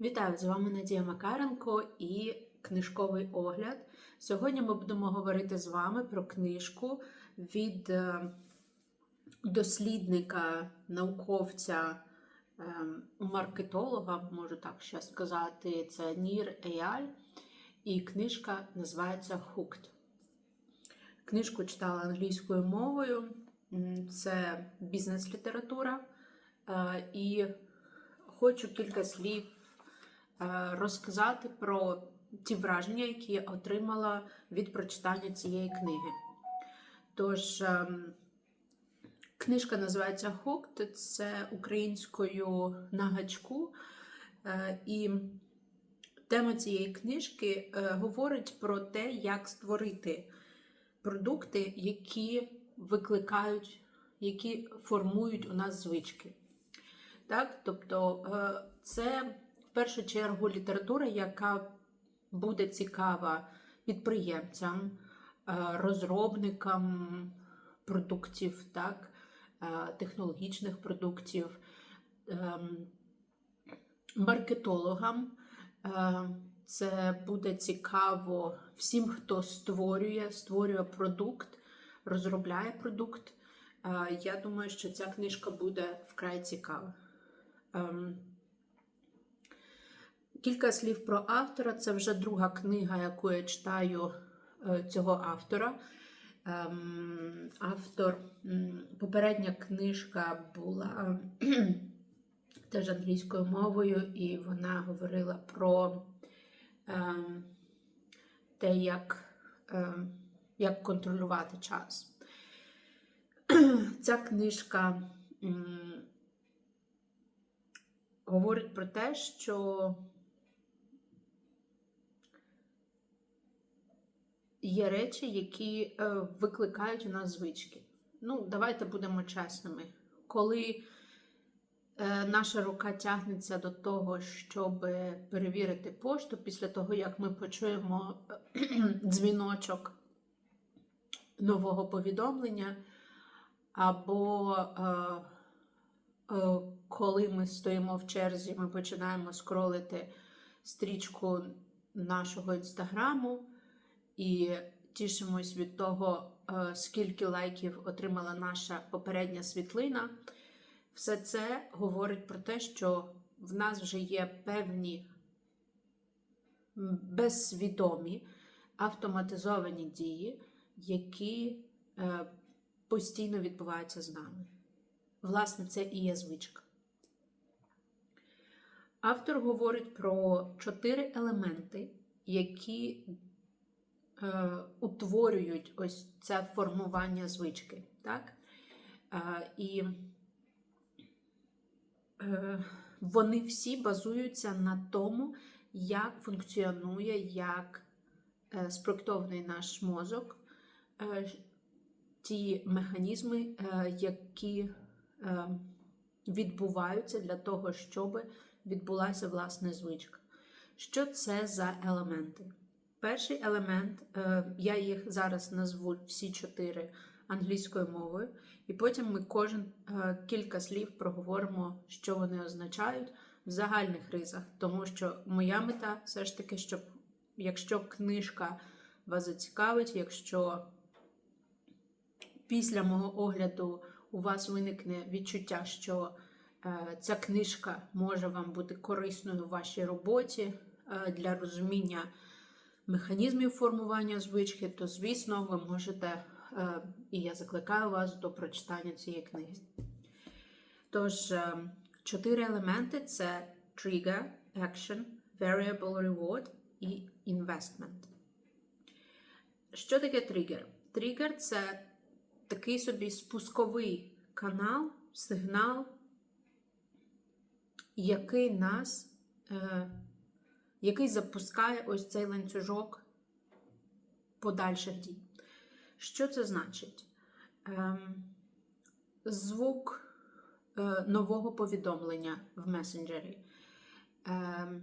Вітаю з вами Надія Макаренко і книжковий огляд. Сьогодні ми будемо говорити з вами про книжку від е, дослідника, науковця, е, маркетолога, можу так ще сказати, це Нір Еяль. І книжка називається Hooked. Книжку читала англійською мовою, це бізнес-література. Е, І хочу кілька слів розказати про ті враження, які я отримала від прочитання цієї книги. Тож, ем, книжка називається Hooked, це українською на гачку. Е, І тема цієї книжки е, говорить про те, як створити продукти, які викликають, які формують у нас звички. Так? Тобто е, це першу чергу література, яка буде цікава підприємцям, е, розробникам продуктів, так? е, технологічних продуктів, ем, маркетологам. Е, Це буде цікаво всім, хто створює, створює продукт, розробляє продукт. Я думаю, що ця книжка буде вкрай цікава. Кілька слів про автора. Це вже друга книга, яку я читаю е, цього автора. Ем, Автор, попередня книжка була теж англійською мовою, і вона говорила про ем, те, як, ем, як контролювати час. Ця книжка говорить про те, що є речі, які е, викликають у нас звички. Ну, давайте будемо чесними. Коли е, наша рука тягнеться до того, щоб перевірити пошту, після того, як ми почуємо е, дзвіночок нового повідомлення, або коли ми стоїмо в черзі, ми починаємо скролити стрічку нашого інстаграму і тішимось від того, е, скільки лайків отримала наша попередня світлина. Все це говорить про те, що в нас вже є певні безсвідомі автоматизовані дії, які е, постійно відбуваються з нами. Власне, це і є звичка. Автор говорить про чотири елементи, які е, утворюють ось це формування звички. Так? Е, і е, вони всі базуються на тому, як функціонує як е, спроектований наш мозок, е, ті механізми, е, які е, відбуваються для того, щоб відбулася власне звичка. Що це за елементи? Перший елемент, е, я їх зараз назву всі чотири англійською мовою, і потім ми кожен е, кілька слів проговоримо, що вони означають в загальних ризах. Тому що моя мета все ж таки, щоб якщо книжка вас зацікавить, якщо після мого огляду у вас виникне відчуття, що е, ця книжка може вам бути корисною у вашій роботі для розуміння механізмів формування звички, то, звісно, ви можете, е, і я закликаю вас до прочитання цієї книги. Тож, е, чотири елементи це trigger, action, variable reward і investment. Що таке тригер? Тригер це такий собі спусковий канал, сигнал, який нас, е, який запускає ось цей ланцюжок подальших дій. Що це значить? Ем, звук е, нового повідомлення в месенджері. Ем,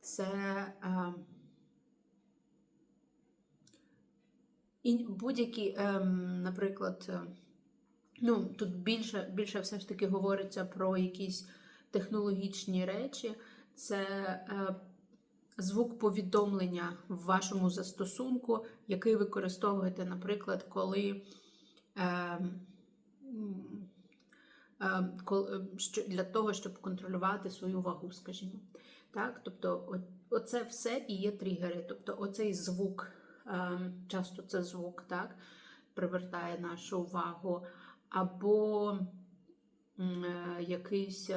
це ем, будь-які, наприклад, е, ну, тут більше, більше все ж таки говориться про якісь технологічні речі. Це е, звук повідомлення в вашому застосунку, який використовуєте, наприклад, коли. Е, е, для того, щоб контролювати свою вагу, скажімо. Так? Тобто, оце все і є тригери. Тобто, оцей звук, часто це звук, так, привертає нашу увагу, або якийсь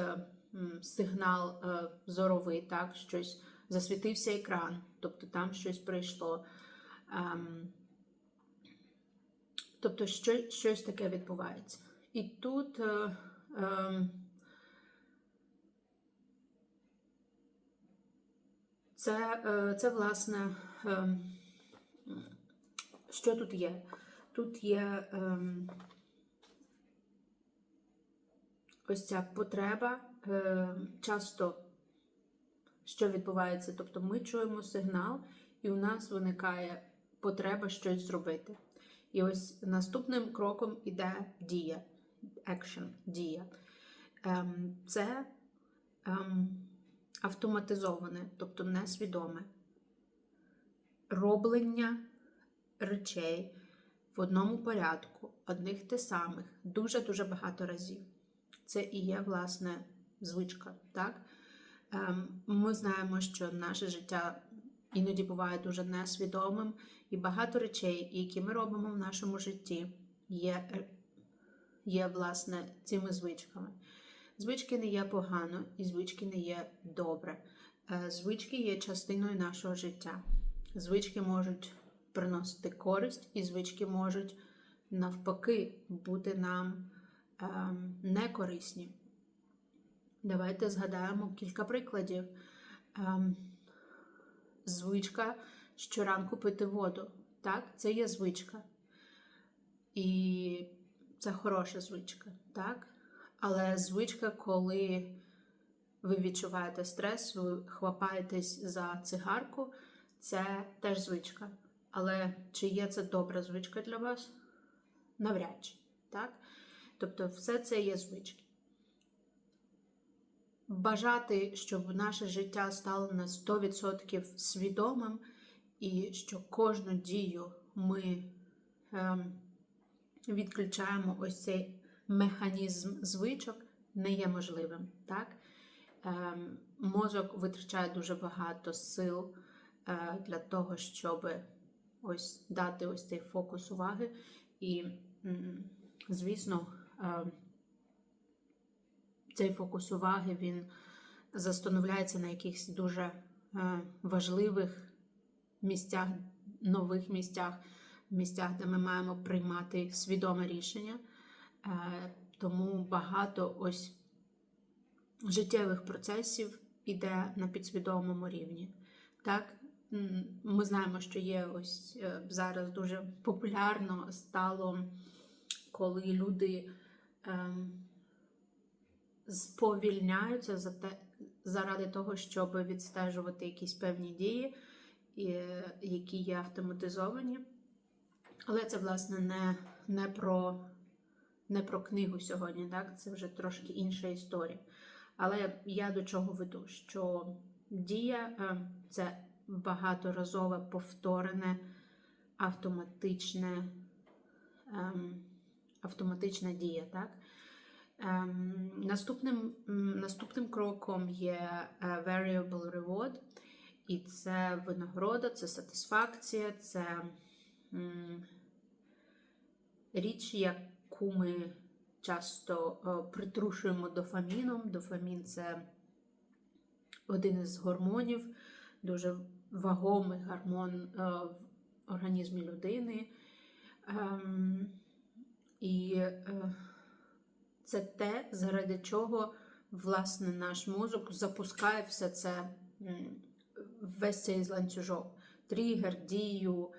сигнал е, зоровий, так, щось засвітився екран, тобто там щось прийшло. Ем, Тобто, що, щось таке відбувається. І тут е, ем, це, е, це власне, ем, що тут є? Тут є ось ця потреба. Е, часто що відбувається? Тобто ми чуємо сигнал, і у нас виникає потреба щось зробити. І ось наступним кроком іде дія, action, дія. Ем, це ем, автоматизоване, тобто несвідоме роблення речей в одному порядку, одних те самих, дуже-дуже багато разів. Це і є, власне, звичка. Так? Ем, Ми знаємо, що наше життя іноді буває дуже несвідомим, і багато речей, які ми робимо в нашому житті, є, е, є власне цими звичками. Звички не є погано, і звички не є добре. Е, Звички є частиною нашого життя. Звички можуть приносити користь, і звички можуть навпаки бути нам ем, некорисні. Давайте згадаємо кілька прикладів. Ем, звичка щоранку пити воду. Так, це є звичка. І це хороша звичка, так? Але звичка, коли ви відчуваєте стрес, ви хвапаєтесь за цигарку, це теж звичка. Але чи є це добра звичка для вас? Навряд чи, так? Тобто, все це є звички. Бажати, щоб наше життя стало на 100% свідомим, і що кожну дію ми ем, відключаємо ось цей механізм звичок, не є можливим. Так? Ем, мозок витрачає дуже багато сил е, для того, щоб ось дати ось цей фокус уваги. І, звісно, ем, цей фокус уваги він застановляється на якихось дуже е, важливих місцях, нових місцях, місцях, де ми маємо приймати свідоме рішення. Е, тому багато ось життєвих процесів іде на підсвідомому рівні. Так, ми знаємо, що є ось е, зараз дуже популярно стало, коли люди. Сповільняються за те, заради того, щоб відстежувати якісь певні дії, які є автоматизовані. Але це, власне, не, не, про, не про книгу сьогодні, так? це вже трошки інша історія. Але я до чого веду? Що дія е, це багаторазове повторене автоматичне, ем, автоматична дія. так? Ем, наступним, наступним кроком є е, variable reward, і це винагорода, це сатисфакція, це річ, яку ми часто е, притрушуємо дофаміном. Дофамін це один із гормонів, дуже вагомий гормон е, в організмі людини. Ем, і це те, заради чого власне наш мозок запускає все це, весь цей ланцюжок, тригер, дію,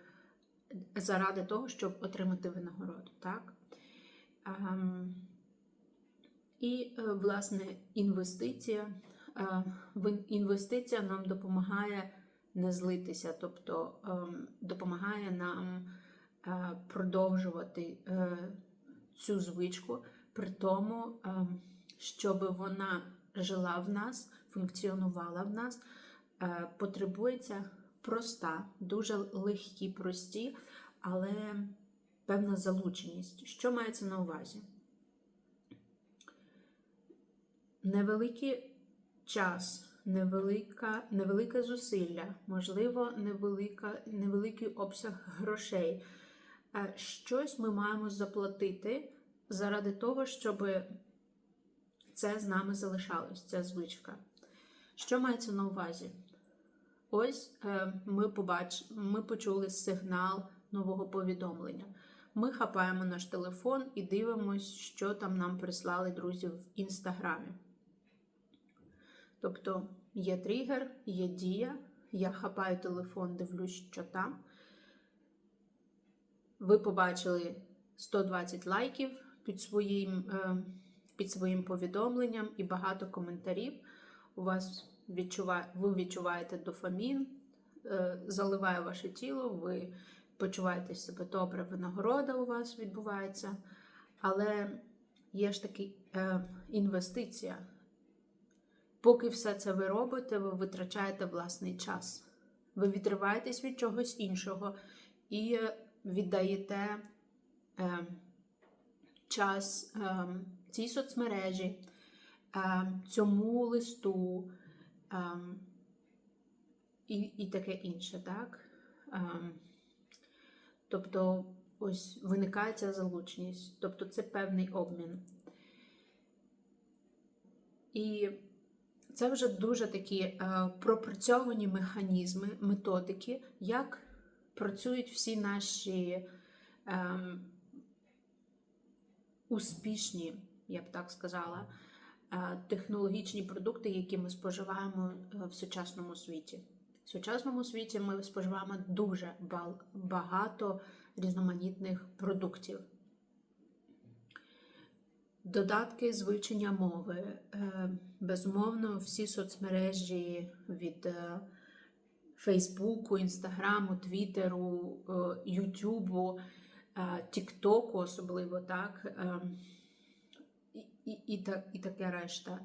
заради того, щоб отримати винагороду. Так? Ем, І, е, власне, інвестиція. Е, Інвестиція нам допомагає не злитися, тобто ем, допомагає нам е, продовжувати цю звичку, при тому, ем, щоб вона жила в нас функціонувала в нас, е, потребується проста, дуже легкі, прості, але певна залученість. Що мається на увазі? Невеликий час, невелика, невелике зусилля, можливо, невелика, невеликий обсяг грошей. Е, Щось ми маємо заплатити заради того, щоб це з нами залишалось, ця звичка. Що мається на увазі? Ось е, ми, побач... ми почули сигнал нового повідомлення. Ми хапаємо наш телефон і дивимося, що там нам прислали друзі в інстаграмі. Тобто є тригер, є дія, я хапаю телефон, дивлюсь, що там. Ви побачили 120 лайків під своїм, е, під своїм повідомленням і багато коментарів. У вас відчуває, ви відчуваєте дофамін, е, заливає ваше тіло, ви почуваєте себе добре, винагорода у вас відбувається. Але є ж таки е, інвестиція. Поки все це ви робите, ви витрачаєте власний час. Ви відриваєтесь від чогось іншого і віддаєте час е, цій соцмережі, е, цьому листу е, і, і таке інше, так? Тобто, ось виникає ця залученість, тобто це певний обмін. І це вже дуже такі е, пропрацьовані механізми, методики, як працюють всі наші успішні, я б так сказала, е, технологічні продукти, які ми споживаємо е, в сучасному світі. В сучасному світі ми споживаємо дуже багато різноманітних продуктів. Додатки з вивчення мови. Е, Безумовно, всі соцмережі від Фейсбуку, Інстаграму, Твіттеру, Ютубу, Тіктоку, особливо так, е, і, і, і, і таке решта.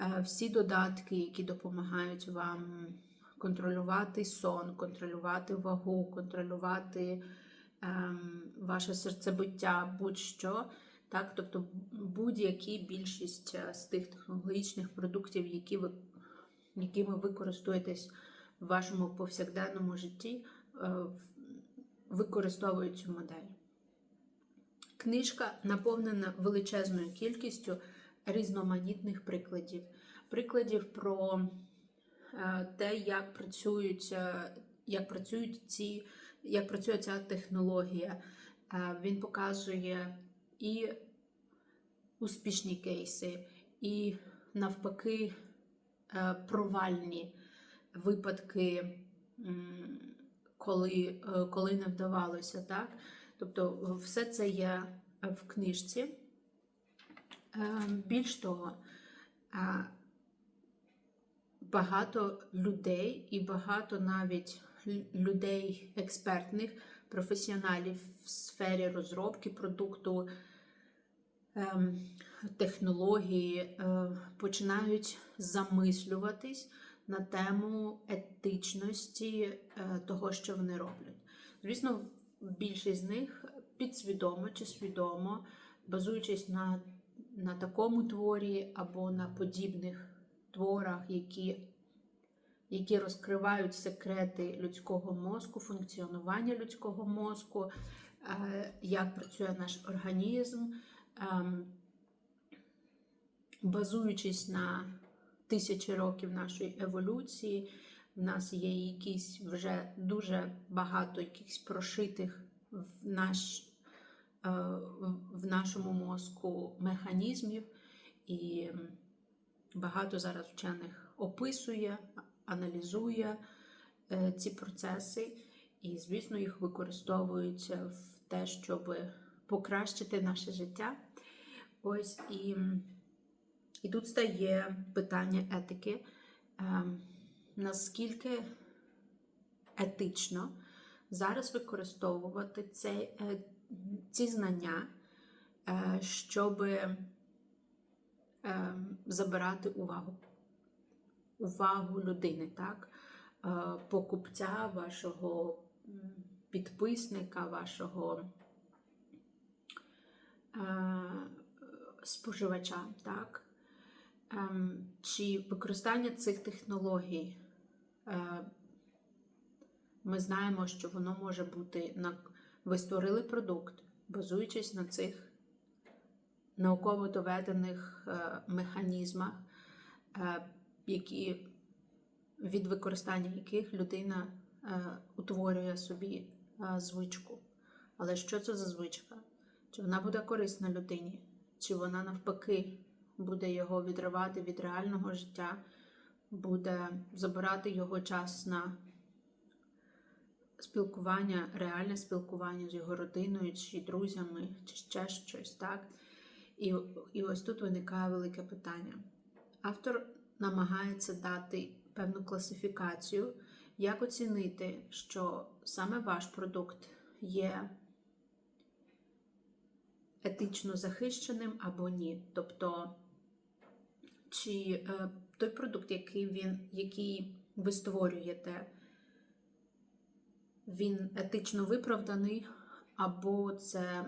Е, Всі додатки, які допомагають вам контролювати сон, контролювати вагу, контролювати ем, ваше серцебиття, будь-що. Так, тобто будь-які більшість е, з тих технологічних продуктів, які ви, якими ви користуєтесь в вашому повсякденному житті, е, використовують цю модель. Книжка наповнена величезною кількістю різноманітних прикладів. Прикладів про е, те, як працюють, як працюють ці, як працює ця технологія. Е, Він показує і успішні кейси, і навпаки е, провальні випадки, коли, коли не вдавалося. Так? Тобто, все це є в книжці. Е, Більш того, е, багато людей і багато навіть людей експертних, професіоналів в сфері розробки продукту, ем, технології е, починають замислюватись на тему етичності е, того, що вони роблять. Звісно, більшість з них підсвідомо чи свідомо, базуючись на, на такому творі або на подібних творах, які, які розкривають секрети людського мозку, функціонування людського мозку, е, як працює наш організм, ем, базуючись на тисячі років нашої еволюції, в нас є якісь вже дуже багато якихось прошитих в, наш, е, в нашому мозку механізмів, і багато зараз вчених описує, аналізує е, ці процеси, і, звісно, їх використовують в те, щоб покращити наше життя. Ось і, і тут стає питання етики. Наскільки етично зараз використовувати цей, е, ці знання, е, щоб забирати увагу. увагу людини, так? Е, покупця, вашого підписника, вашого е, споживача, так? Ем, Чи використання цих технологій? е, Ми знаємо, що воно може бути на ви створили продукт, базуючись на цих науково доведених е, механізмах, е, які від використання яких людина утворює собі звичку. Але що це за звичка? Чи вона буде корисна людині, чи вона навпаки буде його відривати від реального життя, буде забирати його час на спілкування, реальне спілкування з його родиною, чи друзями, чи ще щось, так? І, і ось тут виникає велике питання. Автор намагається дати певну класифікацію, як оцінити, що саме ваш продукт є етично захищеним або ні. Тобто, чи е, той продукт, який, він, який ви створюєте, він етично виправданий, або це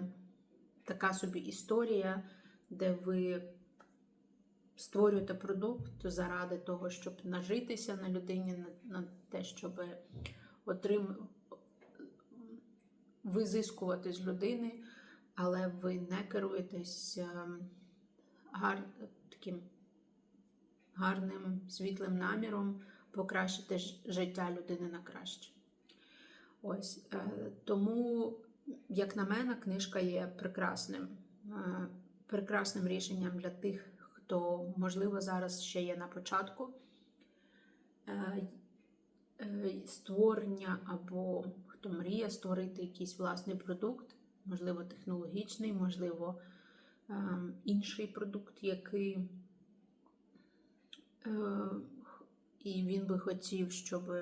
така собі історія, де ви створюєте продукт заради того, щоб нажитися на людині, на, те, щоб отрим... визискувати з людини, але ви не керуєтесь ем, гар... таким гарним світлим наміром покращити життя людини на краще. Ось е, тому, як на мене, книжка є прекрасним, е, прекрасним рішенням для тих, хто, можливо, зараз ще є на початку е, створення або хто мріє створити якийсь власний продукт, можливо, технологічний, можливо, е, інший продукт, який і він би хотів, щоб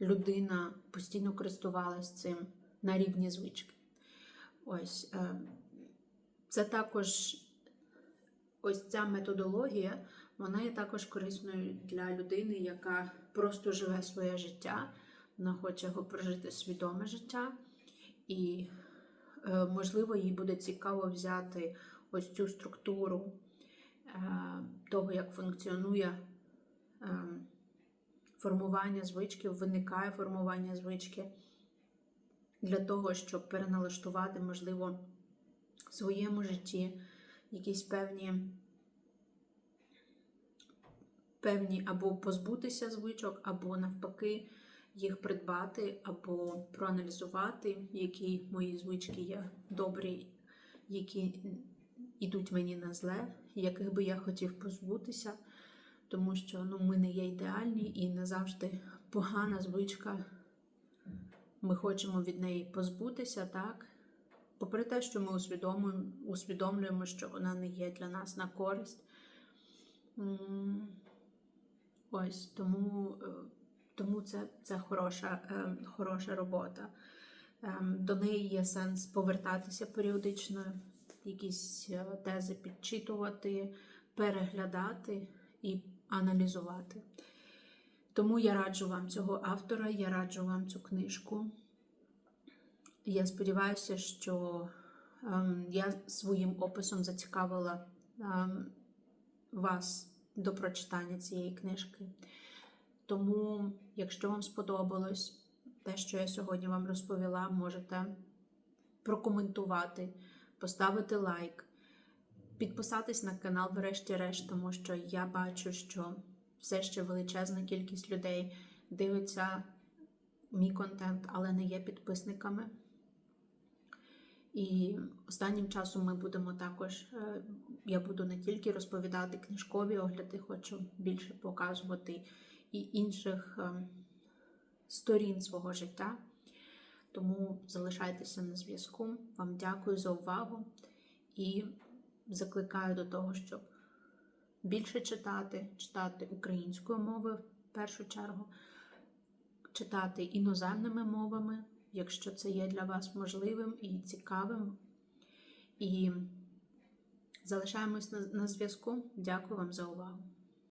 людина постійно користувалась цим на рівні звички. Ось е, це також ось ця методологія, вона є також корисною для людини, яка просто живе своє життя, вона хоче його прожити свідоме життя, і, е, можливо, їй буде цікаво взяти ось цю структуру е, того, як функціонує. е, формування звички, виникає формування звички для того, щоб переналаштувати, можливо, в своєму житті якісь певні, певні або позбутися звичок, або навпаки їх придбати, або проаналізувати, які мої звички є добрі, які йдуть мені на зле, яких би я хотів позбутися тому що ну, ми не є ідеальні і не завжди погана звичка. Ми хочемо від неї позбутися, так? Попри те, що ми усвідомлюємо, усвідомлюємо, що вона не є для нас на користь. Ось тому, е, тому це, це хороша, е, хороша робота. Ем, До неї є сенс повертатися періодично, якісь е, тези підчитувати, переглядати і аналізувати. Тому я раджу вам цього автора, я раджу вам цю книжку. Я сподіваюся, що ем, я своїм описом зацікавила ем, вас до прочитання цієї книжки. Тому, якщо вам сподобалось те, що я сьогодні вам розповіла, можете прокоментувати, поставити лайк підписатись на канал, врешті-решт, тому що я бачу, що все ще величезна кількість людей дивиться мій контент, але не є підписниками. І останнім часом ми будемо також, е, я буду не тільки розповідати книжкові огляди, хочу більше показувати і інших е, сторін свого життя. Тому залишайтеся на зв'язку. Вам дякую за увагу і закликаю до того, щоб більше читати, читати українською мовою в першу чергу, читати іноземними мовами, якщо це є для вас можливим і цікавим. І залишаємось на, на зв'язку. Дякую вам за увагу.